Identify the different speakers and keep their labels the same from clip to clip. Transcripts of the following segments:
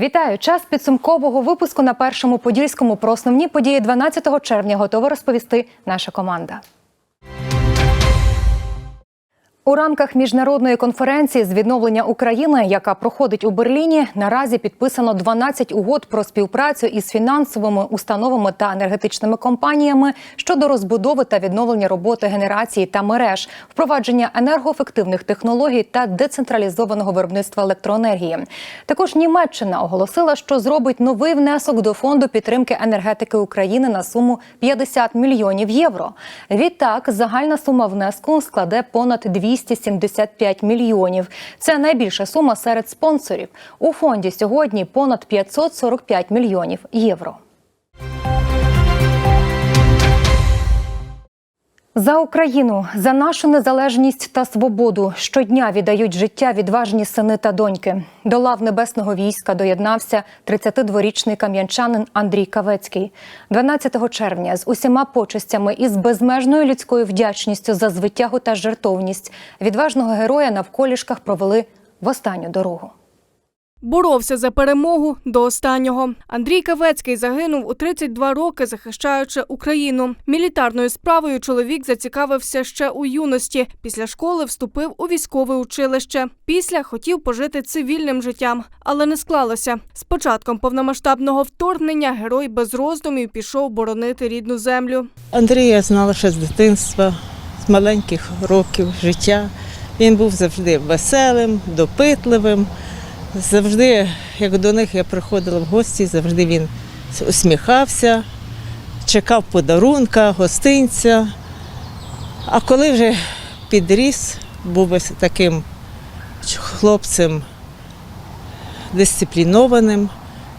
Speaker 1: Вітаю! Час підсумкового випуску на першому подільському про основні події 12 червня готова розповісти наша команда. У рамках міжнародної конференції з відновлення України, яка проходить у Берліні, наразі підписано 12 угод про співпрацю із фінансовими установами та енергетичними компаніями щодо розбудови та відновлення роботи генерації та мереж, впровадження енергоефективних технологій та децентралізованого виробництва електроенергії. Також Німеччина оголосила, що зробить новий внесок до фонду підтримки енергетики України на суму 50 мільйонів євро. Відтак загальна сума внеску складе понад 275 мільйонів. Це найбільша сума серед спонсорів. У фонді сьогодні понад 545 мільйонів євро. За Україну, за нашу незалежність та свободу щодня віддають життя відважні сини та доньки. До лав небесного війська доєднався 32-річний кам'янчанин Андрій Кавецький. 12 червня з усіма почестями і з безмежною людською вдячністю за звитягу та жертовність відважного героя на вколішках провели в останню дорогу.
Speaker 2: Боровся за перемогу до останнього. Андрій Кавецький загинув у 32 роки, захищаючи Україну. Мілітарною справою чоловік зацікавився ще у юності. Після школи вступив у військове училище. Після хотів пожити цивільним життям, але не склалося. З початком повномасштабного вторгнення герой без роздумів пішов боронити рідну землю.
Speaker 3: Андрія знала ще з дитинства, з маленьких років життя. Він був завжди веселим, допитливим. Завжди, як до них я приходила в гості, завжди він усміхався, чекав подарунка, гостинця. А коли вже підріс, був ось таким хлопцем дисциплінованим,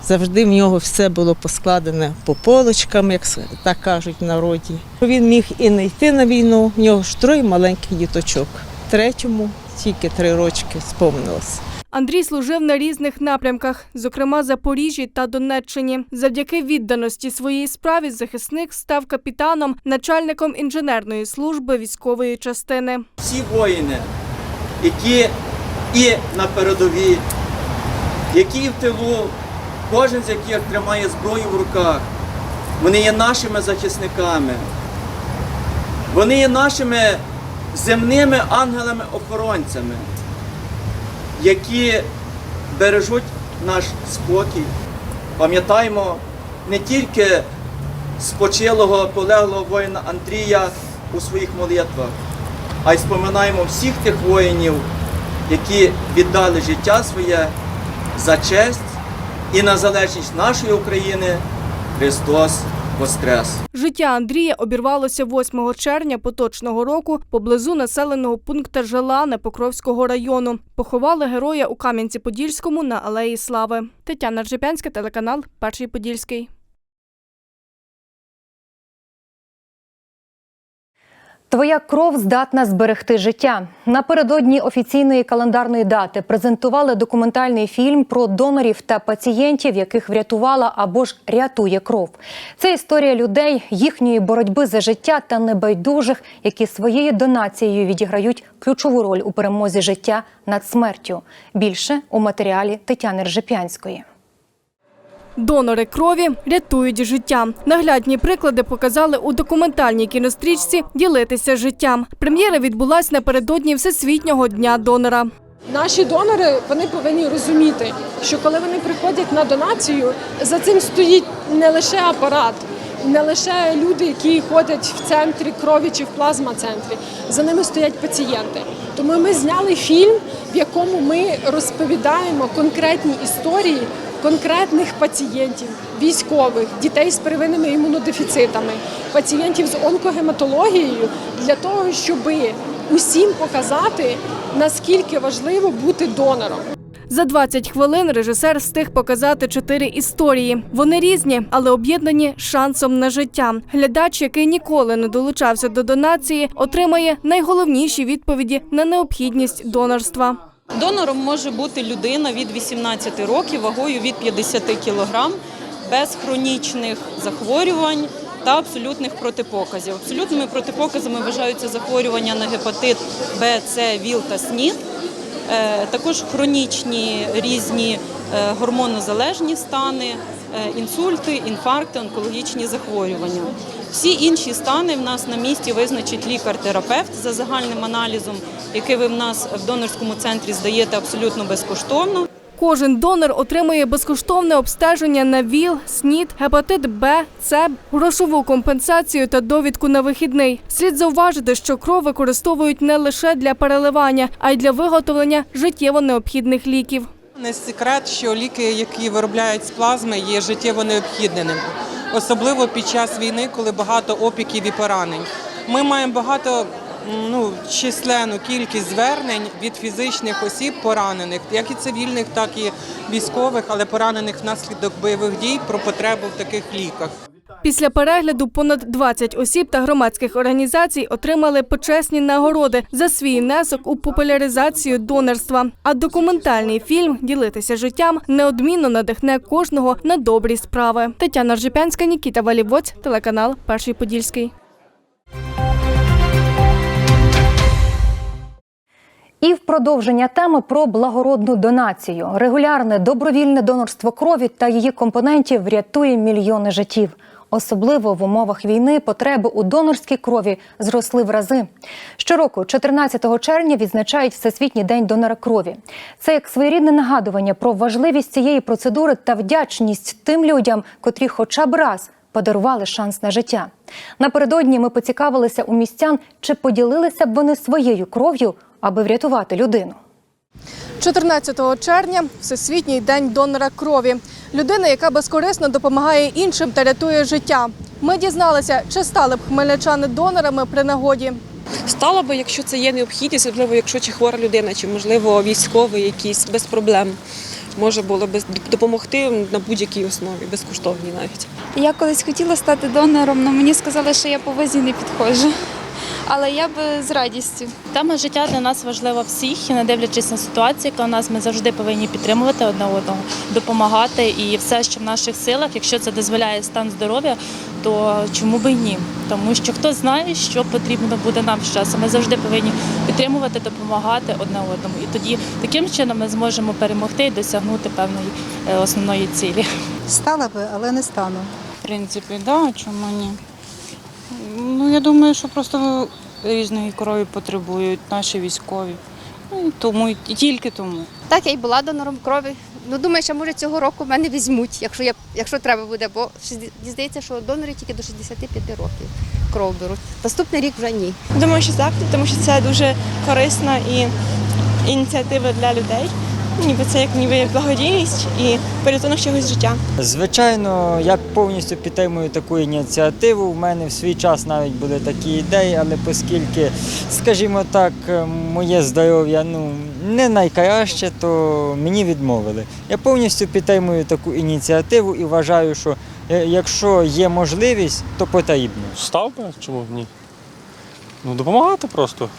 Speaker 3: завжди в нього все було поскладене по полочкам, як так кажуть в народі. Він міг і не йти на війну, в нього ж троє маленьких діточок. Третьому тільки три рочки сповнилось.
Speaker 2: Андрій служив на різних напрямках, зокрема Запоріжжі та Донеччині. Завдяки відданості своїй справі захисник став капітаном, начальником інженерної служби військової частини.
Speaker 4: всі воїни, які і на передовій, які в тилу, кожен з яких тримає зброю в руках, вони є нашими захисниками. Вони є нашими земними ангелами-охоронцями, які бережуть наш спокій. Пам'ятаємо не тільки спочилого полеглого воїна Андрія у своїх молитвах, а й споминаємо всіх тих воїнів, які віддали життя своє за честь і на залежність нашої України. Христос Воскрес!
Speaker 2: Життя Андрія обірвалося 8 червня поточного року поблизу населеного пункту Желане Покровського району. Поховали героя у Кам'янці-Подільському на Алеї Слави. Тетяна Ржепянська, телеканал Перший Подільський.
Speaker 1: Твоя кров здатна зберегти життя. Напередодні офіційної календарної дати презентували документальний фільм про донорів та пацієнтів, яких врятувала або ж рятує кров. Це історія людей, їхньої боротьби за життя та небайдужих, які своєю донацією відіграють ключову роль у перемозі життя над смертю. Більше у матеріалі Тетяни Ржепянської.
Speaker 2: Донори крові рятують життя. Наглядні приклади показали у документальній кінострічці Ділитися життям. Прем'єра відбулась напередодні Всесвітнього дня донора.
Speaker 5: Наші донори вони повинні розуміти, що коли вони приходять на донацію, за цим стоїть не лише апарат, не лише люди, які ходять в центрі крові чи в плазма-центрі. За ними стоять пацієнти. Тому ми зняли фільм, в якому ми розповідаємо конкретні історії конкретних пацієнтів, військових, дітей з первинними імунодефіцитами, пацієнтів з онкогематологією для того, щоб усім показати, наскільки важливо бути донором.
Speaker 2: За 20 хвилин режисер встиг показати чотири історії. Вони різні, але об'єднані шансом на життя. Глядач, який ніколи не долучався до донації, отримає найголовніші відповіді на необхідність донорства.
Speaker 6: Донором може бути людина від 18 років вагою від 50 кг без хронічних захворювань та абсолютних протипоказів. Абсолютними протипоказами вважаються захворювання на гепатит Б, С, ВІЛ та СНІД. Е, Також хронічні різні е, гормонозалежні стани, е, інсульти, інфаркти, онкологічні захворювання. Всі інші стани в нас на місці визначить лікар-терапевт за загальним аналізом, який ви в нас в донорському центрі здаєте абсолютно безкоштовно.
Speaker 2: Кожен донор отримує безкоштовне обстеження на ВІЛ, СНІД, гепатит Б, С, грошову компенсацію та довідку на вихідний. Слід зауважити, що кров використовують не лише для переливання, а й для виготовлення життєво необхідних ліків.
Speaker 7: Не секрет, що ліки, які виробляють з плазми, є життєво необхідними, особливо під час війни, коли багато опіків і поранень. Ми маємо багато ну, численну кількість звернень від фізичних осіб поранених, як і цивільних, так і військових, але поранених внаслідок бойових дій про потребу в таких ліках.
Speaker 2: Після перегляду понад 20 осіб та громадських організацій отримали почесні нагороди за свій внесок у популяризацію донорства. А документальний фільм Ділитися життям неодмінно надихне кожного на добрі справи. Тетяна Ржепянська, Нікіта Валівоць, телеканал Перший Подільський.
Speaker 1: І в продовження теми про благородну донацію. Регулярне добровільне донорство крові та її компонентів врятує мільйони життів. Особливо в умовах війни потреби у донорській крові зросли в рази. Щороку, 14 червня, відзначають Всесвітній день донора крові. Це як своєрідне нагадування про важливість цієї процедури та вдячність тим людям, котрі хоча б раз подарували шанс на життя. Напередодні ми поцікавилися у містян, чи поділилися б вони своєю кров'ю, аби врятувати людину.
Speaker 2: 14 червня Всесвітній день донора крові. Людина, яка безкорисно допомагає іншим та рятує життя. Ми дізналися, чи стали б хмельничани донорами при нагоді.
Speaker 8: Стало би, якщо це є необхідність, особливо якщо чи хвора людина, чи можливо військовий якийсь без проблем. Може було б допомогти на будь-якій основі, безкоштовній навіть.
Speaker 9: Я колись хотіла стати донором, але мені сказали, що я по вазі не підходжу. Але я би з радістю.
Speaker 10: Тема життя для нас важлива всіх, і не дивлячись на ситуацію, яка у нас, ми завжди повинні підтримувати одне одного, допомагати і все, що в наших силах, якщо це дозволяє стан здоров'я, то чому би й ні? Тому що хто знає, що потрібно буде нам з часом. Ми завжди повинні підтримувати, допомагати одне одному. І тоді таким чином ми зможемо перемогти і досягнути певної е, основної цілі.
Speaker 11: Стала би, але не стану.
Speaker 12: В принципі, да, чому ні? Я думаю, що просто різної крові потребують наші військові. Ну, і тому і тільки тому.
Speaker 9: Так, я й була донором крові. Ну, думаю, що може цього року мене візьмуть, якщо я, якщо треба буде, бо здається, що донори тільки до 65 років кров беруть. Наступний рік вже ні.
Speaker 8: Думаю, що так, тому що це дуже корисна і ініціатива для людей. Ніби це як ніби як благодійність і порятунок чогось життя.
Speaker 13: Звичайно, я повністю підтримую таку ініціативу. У мене в свій час навіть були такі ідеї, але оскільки, скажімо так, моє здоров'я ну, не найкраще, то мені відмовили. Я повністю підтримую таку ініціативу і вважаю, що е, якщо є можливість, то потрібно.
Speaker 14: Став би, чому б ні? Ну, допомагати просто.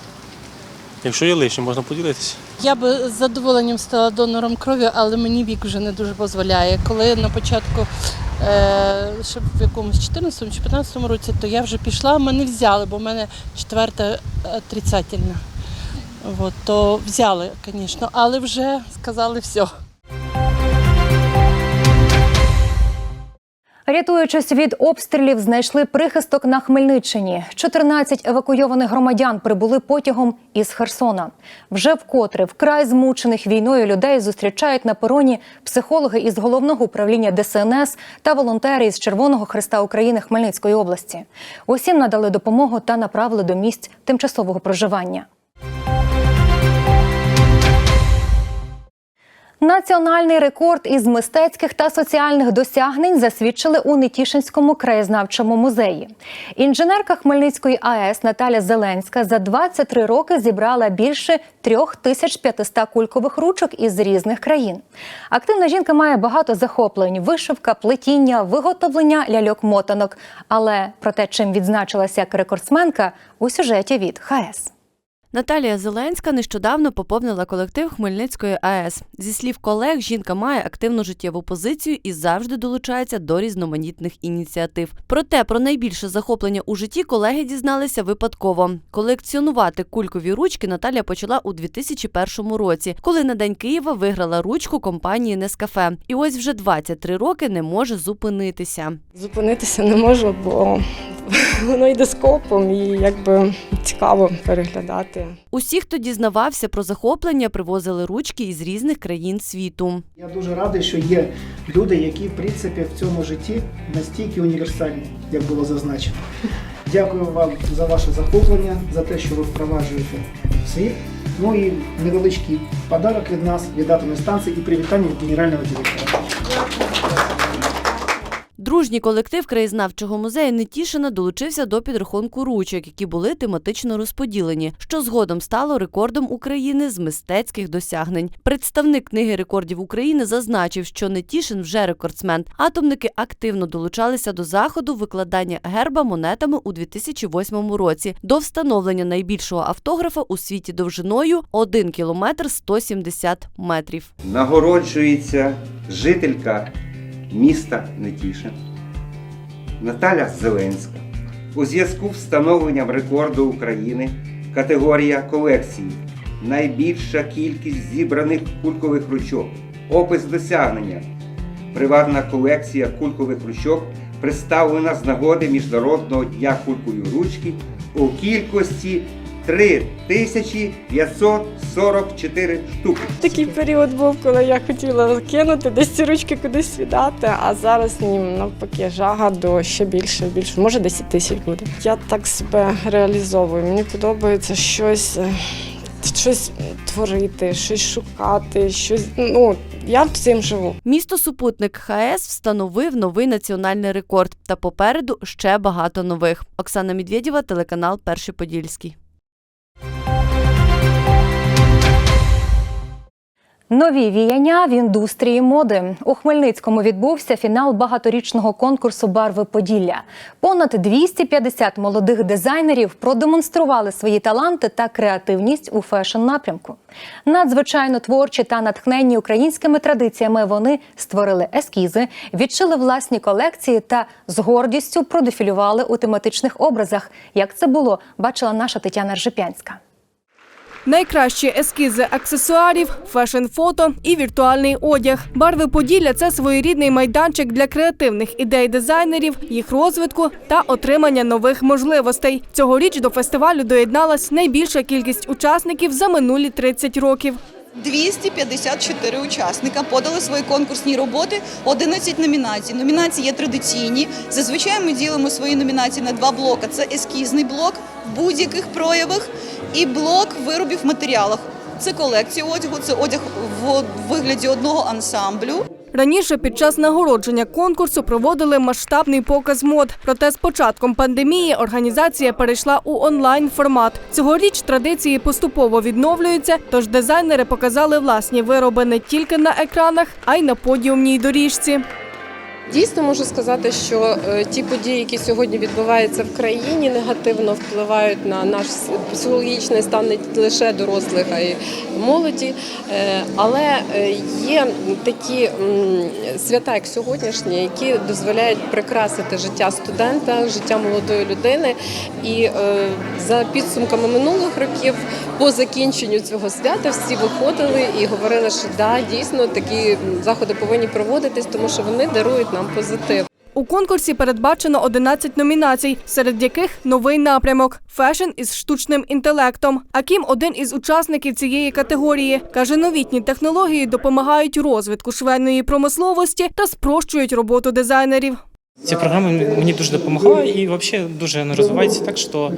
Speaker 14: Якщо є лишнє, можна поділитися.
Speaker 11: Я би з задоволенням стала донором крові, але мені вік вже не дуже дозволяє. Коли на початку е, ще в якомусь 14 чи 15 році, то я вже пішла, мене взяли, бо в мене четверта отрицательна. От, то взяли, звісно, але вже сказали все.
Speaker 1: Рятуючись від обстрілів, знайшли прихисток на Хмельниччині. 14 евакуйованих громадян прибули потягом із Херсона. Вже вкотре вкрай змучених війною людей зустрічають на пероні психологи із головного управління ДСНС та волонтери із Червоного Христа України Хмельницької області. Усім надали допомогу та направили до місць тимчасового проживання. Національний рекорд із мистецьких та соціальних досягнень засвідчили у Нетішинському краєзнавчому музеї. Інженерка Хмельницької АЕС Наталя Зеленська за 23 роки зібрала більше 3500 кулькових ручок із різних країн. Активна жінка має багато захоплень: вишивка, плетіння, виготовлення ляльок-мотанок. Але про те, чим відзначилася як рекордсменка, у сюжеті від ХС.
Speaker 15: Наталія Зеленська нещодавно поповнила колектив Хмельницької АЕС. Зі слів колег, жінка має активну життєву позицію і завжди долучається до різноманітних ініціатив. Проте про найбільше захоплення у житті колеги дізналися випадково. Колекціонувати кулькові ручки Наталія почала у 2001 році, коли на День Києва виграла ручку компанії Нескафе. І ось вже 23 роки не може зупинитися.
Speaker 5: Зупинитися не можу, бо воно йде скопом і якби цікаво переглядати.
Speaker 15: Усі, хто дізнавався про захоплення, привозили ручки із різних країн світу.
Speaker 16: Я дуже радий, що є люди, які в принципі в цьому житті настільки універсальні, як було зазначено. Дякую вам за ваше захоплення, за те, що ви впроваджуєте світ. Ну і невеличкий подарок від нас, від атомної станції і привітання від генерального директора.
Speaker 15: Дружній колектив краєзнавчого музею Нетішина долучився до підрахунку ручок, які були тематично розподілені, що згодом стало рекордом України з мистецьких досягнень. Представник книги рекордів України зазначив, що Нетішин вже рекордсмен. Атомники активно долучалися до заходу викладання герба монетами у 2008 році до встановлення найбільшого автографа у світі довжиною 1 кілометр 170 метрів.
Speaker 17: Нагороджується жителька міста Нетішин Наталя Зеленська у зв'язку з встановленням рекорду України категорія колекції найбільша кількість зібраних кулькових ручок. Опис досягнення. Приватна колекція кулькових ручок представлена з нагоди Міжнародного дня кулькової ручки у кількості 3544 штуки.
Speaker 5: Такий період був, коли я хотіла кинути десь ці ручки кудись віддати, а зараз ні, навпаки жага до ще більше, більше, може 10 тисяч буде. Я так себе реалізовую. Мені подобається щось. е, Щось творити, щось шукати, щось. Ну я цим живу.
Speaker 15: Місто супутник ХАЕС встановив новий національний рекорд. Та попереду ще багато нових. Оксана Медведєва, телеканал Перший Подільський.
Speaker 1: Нові віяння в індустрії моди у Хмельницькому відбувся фінал багаторічного конкурсу Барви Поділля. Понад 250 молодих дизайнерів продемонстрували свої таланти та креативність у фешн-напрямку. Надзвичайно творчі та натхненні українськими традиціями вони створили ескізи, відшили власні колекції та з гордістю продефілювали у тематичних образах. Як це було, бачила наша Тетяна Ржепянська.
Speaker 2: Найкращі ескізи аксесуарів, фешн-фото і віртуальний одяг. Барви Поділля це своєрідний майданчик для креативних ідей дизайнерів, їх розвитку та отримання нових можливостей. Цьогоріч до фестивалю доєдналась найбільша кількість учасників за минулі 30 років.
Speaker 18: 254 учасника подали свої конкурсні роботи, 11 номінацій. Номінації є традиційні. Зазвичай ми ділимо свої номінації на два блоки: це ескізний блок в будь-яких проявах і блок виробів матеріалах. Це колекція одягу, це одяг в вигляді одного ансамблю.
Speaker 2: Раніше під час нагородження конкурсу проводили масштабний показ мод. Проте з початком пандемії організація перейшла у онлайн формат. Цьогоріч традиції поступово відновлюються, тож дизайнери показали власні вироби не тільки на екранах, а й на подіумній доріжці.
Speaker 5: Дійсно можу сказати, що е, ті події, які сьогодні відбуваються в країні, негативно впливають на наш психологічний стан не лише дорослих, а й молоді. Е, Але е, є такі свята, як сьогоднішні, які дозволяють прикрасити життя студента, життя молодої людини. І за підсумками минулих років, по закінченню цього свята, всі виходили і говорили, що да, дійсно такі заходи повинні проводитись, тому що вони дарують нам позитив.
Speaker 2: У конкурсі передбачено 11 номінацій, серед яких новий напрямок фешн із штучним інтелектом. Акім один із учасників цієї категорії. Каже, новітні технології допомагають розвитку швейної промисловості та спрощують роботу дизайнерів.
Speaker 19: Ця програма мені дуже допомагала і взагалі дуже не розвивається так, що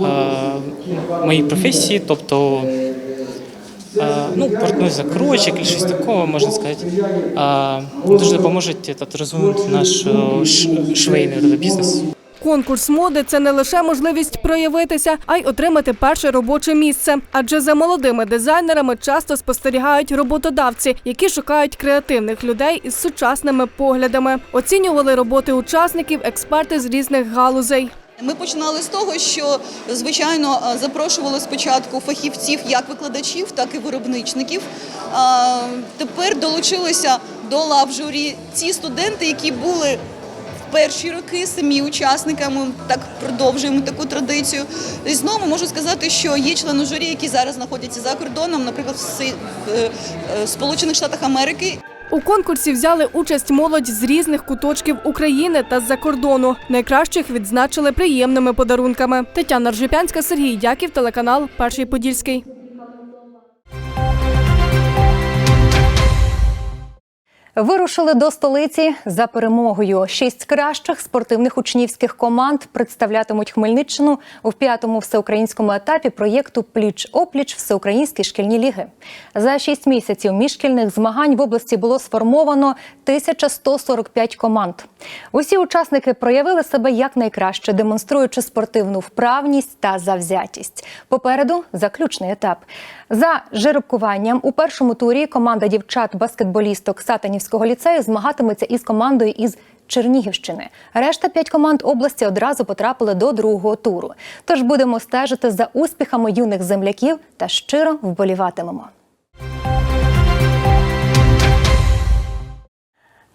Speaker 19: е, мої професії, тобто ну, портной закройчик і щось такого, можна сказати, дуже допоможуть этот, розвинути наш е, швейний бізнес.
Speaker 2: Конкурс моди це не лише можливість проявитися, а й отримати перше робоче місце. Адже за молодими дизайнерами часто спостерігають роботодавці, які шукають креативних людей із сучасними поглядами. Оцінювали роботи учасників експерти з різних галузей.
Speaker 18: Ми починали з того, що звичайно е, запрошували спочатку фахівців, як викладачів, так і виробничників. Тепер долучилися до лав журі ті студенти, які були в перші роки самі учасниками. Так продовжуємо таку традицію. І знову можу сказати, що є члени журі, які зараз знаходяться за кордоном, наприклад, в е, Сполучених Штатах Америки.
Speaker 2: У конкурсі взяли участь молодь з різних куточків України та з-за кордону. Найкращих відзначили приємними подарунками. Тетяна Ржепянська, Сергій Яків, телеканал Перший Подільський.
Speaker 1: Вирушили до столиці за перемогою. Шість кращих спортивних учнівських команд представлятимуть Хмельниччину у п'ятому всеукраїнському етапі проєкту Пліч опліч Всеукраїнські шкільні ліги. За шість місяців міжшкільних змагань в області було сформовано 1145 команд. Усі учасники проявили себе якнайкраще, демонструючи спортивну вправність та завзятість. Попереду заключний етап. За жеребкуванням у першому турі команда дівчат-баскетболісток Сатанівського ліцею змагатиметься із командою із Чернігівщини. Решта п'ять команд області одразу потрапили до другого туру. Тож будемо стежити за успіхами юних земляків та щиро вболіватимемо.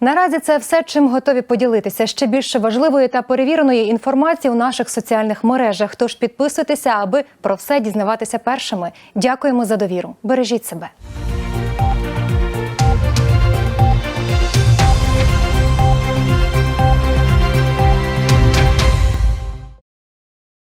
Speaker 1: Наразі це все, чим готові поділитися. Ще більше важливої та перевіреної інформації у наших соціальних мережах. Тож підписуйтеся, аби про все дізнаватися першими. Дякуємо за довіру. Бережіть себе.